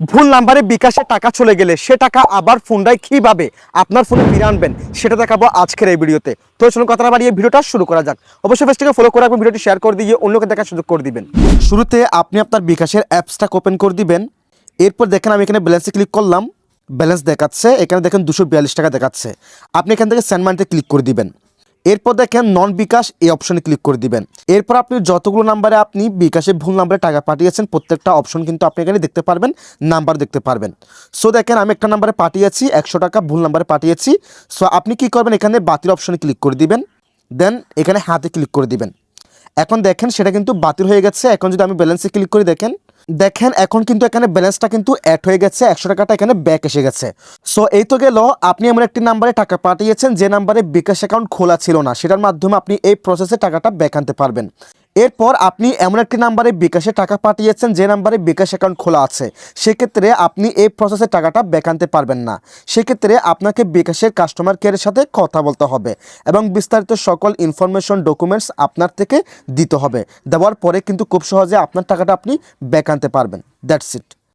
ভুল নাম্বারে বিকাশে টাকা চলে গেলে সে টাকা আবার ফোনটায় কীভাবে আপনার ফোনে ফিরে আনবেন, সেটা দেখাবো আজকের এই ভিডিওতে। তো চলুন কথা বাড়িয়ে ভিডিওটা শুরু করা যাক। অবশ্যই ফেসটিকে ফলো করে রাখবেন, ভিডিওটি শেয়ার করে দিয়ে অন্যকে দেখার সুযোগ করে দিবেন। শুরুতে আপনি আপনার বিকাশের অ্যাপসটা ওপেন করে দিবেন। এরপর দেখেন আমি এখানে ব্যালেন্সে ক্লিক করলাম। ব্যালেন্স দেখাচ্ছে, এখানে দেখেন দুশো টাকা দেখাচ্ছে। আপনি এখান থেকে সেন্ড মানিতে ক্লিক করে দিবেন। এরপর দেখেন নন বিকাশ এই অপশনে ক্লিক করে দিবেন। এরপর আপনি যতগুলো নাম্বারে আপনি বিকাশে ভুল নাম্বারে টাকা পাঠিয়েছেন, প্রত্যেকটা অপশন কিন্তু আপনি এখানে দেখতে পারবেন নাম্বার দেখতে পারবেন। সো দেখেন আমি একটা নাম্বারে পাঠিয়েছি, একশো টাকা ভুল নাম্বারে পাঠিয়েছি। সো আপনি কি করবেন, এখানে বাতিল অপশনে ক্লিক করে দিবেন দেন এখানে হাতে ক্লিক করে দিবেন। এখন দেখেন সেটা কিন্তু বাতিল হয়ে গেছে। এখন যদি আমি ব্যালেন্সে ক্লিক করে, দেখেন দেখেন, এখন কিন্তু এখানে ব্যালেন্সটা কিন্তু অ্যাড হয়ে গেছে, একশো টাকাটা এখানে ব্যাক এসে গেছে। সো এই তো গেল, আপনি এমন একটি নাম্বারে টাকা পাঠিয়েছেন, যে নাম্বারে বিকাশ অ্যাকাউন্ট খোলা ছিল না, সেটার মাধ্যমে আপনি এই প্রসেসে টাকাটা ব্যাক আনতে পারবেন। এরপর আপনি এমন একটি নাম্বারে বিকাশে টাকা পাঠিয়েছেন যে নাম্বারে বিকাশ অ্যাকাউন্ট খোলা আছে। সেক্ষেত্রে আপনি এই প্রসেসে টাকাটা ব্যাক আনতে পারবেন না। সেক্ষেত্রে আপনাকে বিকাশের কাস্টমার কেয়ারের সাথে কথা বলতে হবে এবং বিস্তারিত সকল ইনফরমেশন ডকুমেন্টস আপনার থেকে দিতে হবে। দেওয়ার পরে কিন্তু খুব সহজে আপনার টাকাটা আপনি ব্যাক আনতে পারবেন। That's it